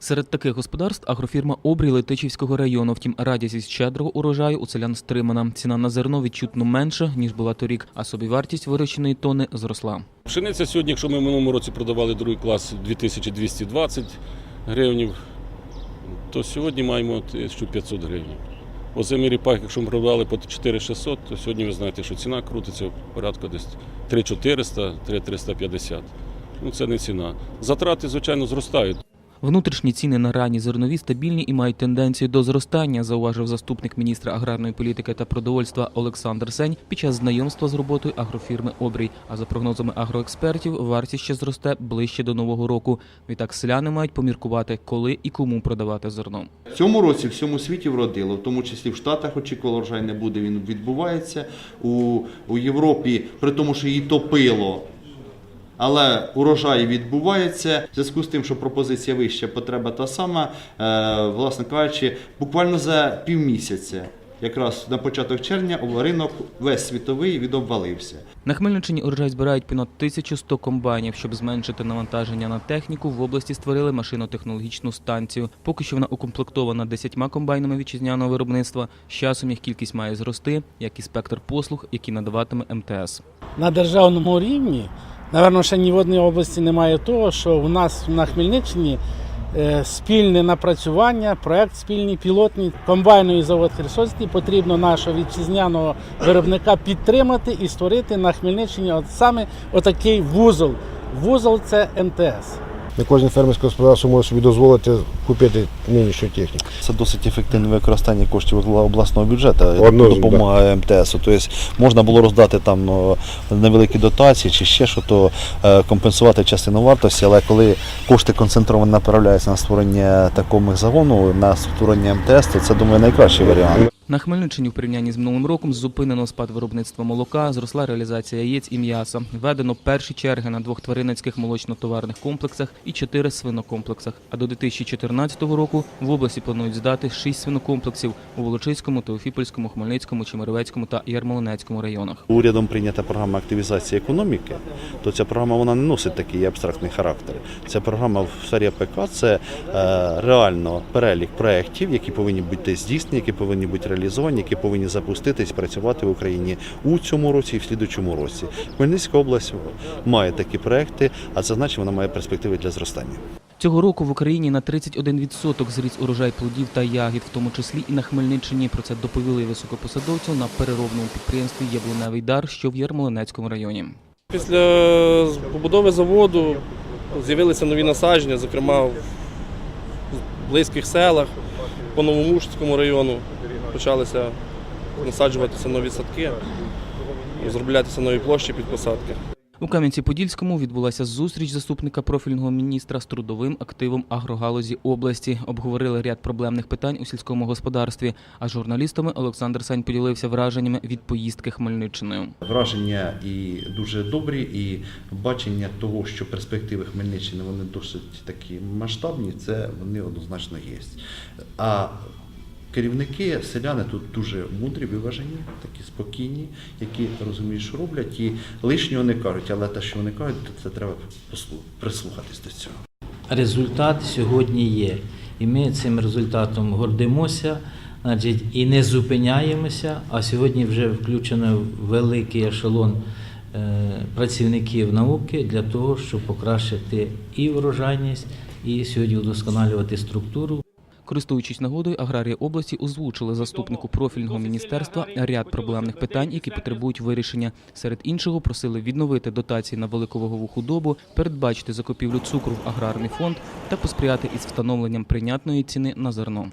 Серед таких господарств агрофірма Обрій Летичівського району. Втім, радість щедрого урожаю у селян стримана. Ціна на зерно відчутно менша ніж була торік, а собівартість вирощеної тони зросла. Пшениця сьогодні, якщо ми в минулому році продавали другий клас 2220 гривень, то сьогодні маємо 1500 гривень. Озимий ріпак, якщо ми продавали по 4600, то сьогодні ви знаєте, що ціна крутиться порядку десь 3400, 3350. Ну це не ціна. Затрати, звичайно, зростають. Внутрішні ціни на ранні зернові стабільні і мають тенденцію до зростання, зауважив заступник міністра аграрної політики та продовольства Олександр Сень під час знайомства з роботою агрофірми Обрій. А за прогнозами агроекспертів, вартість ще зросте ближче до нового року. Відтак селяни мають поміркувати, коли і кому продавати зерно. В цьому році в всьому світі вродило, в тому числі в Штатах очікувало врожай не буде, він відбувається. У, у Європі, при тому, що її топило, але урожай відбувається. В зв'язку з тим, що пропозиція вища, потреба та сама, е, власне кажучи, буквально за півмісяця, якраз на початок червня, ринок весь світовий відобвалився. На Хмельниччині урожай збирають понад 1100 комбайнів. Щоб зменшити навантаження на техніку, в області створили машинотехнологічну станцію. Поки що вона укомплектована 10 комбайнами вітчизняного виробництва. З часом їх кількість має зрости, як і спектр послуг, які надаватиме МТС. на державному рівні, напевно, ще ні в одній області немає того, що у нас на Хмельниччині е, спільне напрацювання, проект спільний пілотний комбайновий завод Херсонський потрібно нашого вітчизняного виробника підтримати і створити на Хмельниччині от саме отакий вузол. Вузол це МТС. Не кожне фермерське господарство може собі дозволити купити нинішню техніку. Це досить ефективне використання коштів обласного бюджету, Одно, допомога МТС. Тобто можна було роздати там невеликі дотації чи ще що, то е, компенсувати частину вартості, але коли кошти концентровано направляються на створення такого загону, на створення МТС, то це думаю найкращий варіант. На Хмельниччині в порівнянні з минулим роком зупинено спад виробництва молока, зросла реалізація яєць і м'яса. Введено перші черги на двох тваринницьких молочно-товарних комплексах і чотири свинокомплексах. А до 2014 року в області планують здати шість свинокомплексів у Волочиському, Теофіпольському, Хмельницькому, Чемеровецькому та Ярмолинецькому районах. Урядом прийнята програма активізації економіки, то ця програма вона не носить такий абстрактний характер. Ця програма в сфері АПК це е, реально перелік проєктів, які повинні бути здійснені, які повинні бути реалізовані, які повинні запуститись, працювати в Україні у цьому році і в слідучому році. Хмельницька область має такі проекти, а це значить, вона має перспективи для зростання. Цього року в Україні на 31% зріс урожай плодів та ягід, в тому числі і на Хмельниччині. Про це доповіли високопосадовцю на переробному підприємстві Яблуневий дар, що в Ярмолинецькому районі. Після побудови заводу з'явилися нові насадження, зокрема в близьких селах, по Новомушському району почалися насаджуватися нові садки, зроблятися нові площі під посадки. У Кам'янці-Подільському відбулася зустріч заступника профільного міністра з трудовим активом агрогалузі області. Обговорили ряд проблемних питань у сільському господарстві. А з журналістами Олександр Сань поділився враженнями від поїздки Хмельниччиною. Враження і дуже добрі, і бачення того, що перспективи Хмельниччини вони досить такі масштабні, це вони однозначно є. А керівники, селяни тут дуже мудрі, виважені, такі спокійні, які розуміють, що роблять, і лишнього не кажуть, але те, що вони кажуть, то це треба прислухатись до цього. результат сьогодні є. І ми цим результатом гордимося, значить, і не зупиняємося. А сьогодні вже включено великий ешелон е, працівників науки для того, щоб покращити і врожайність, і сьогодні удосконалювати структуру. Користуючись нагодою, аграрії області озвучили заступнику профільного міністерства ряд проблемних питань, які потребують вирішення. Серед іншого просили відновити дотації на великовагову худобу, передбачити закупівлю цукру в аграрний фонд та посприяти із встановленням прийнятної ціни на зерно.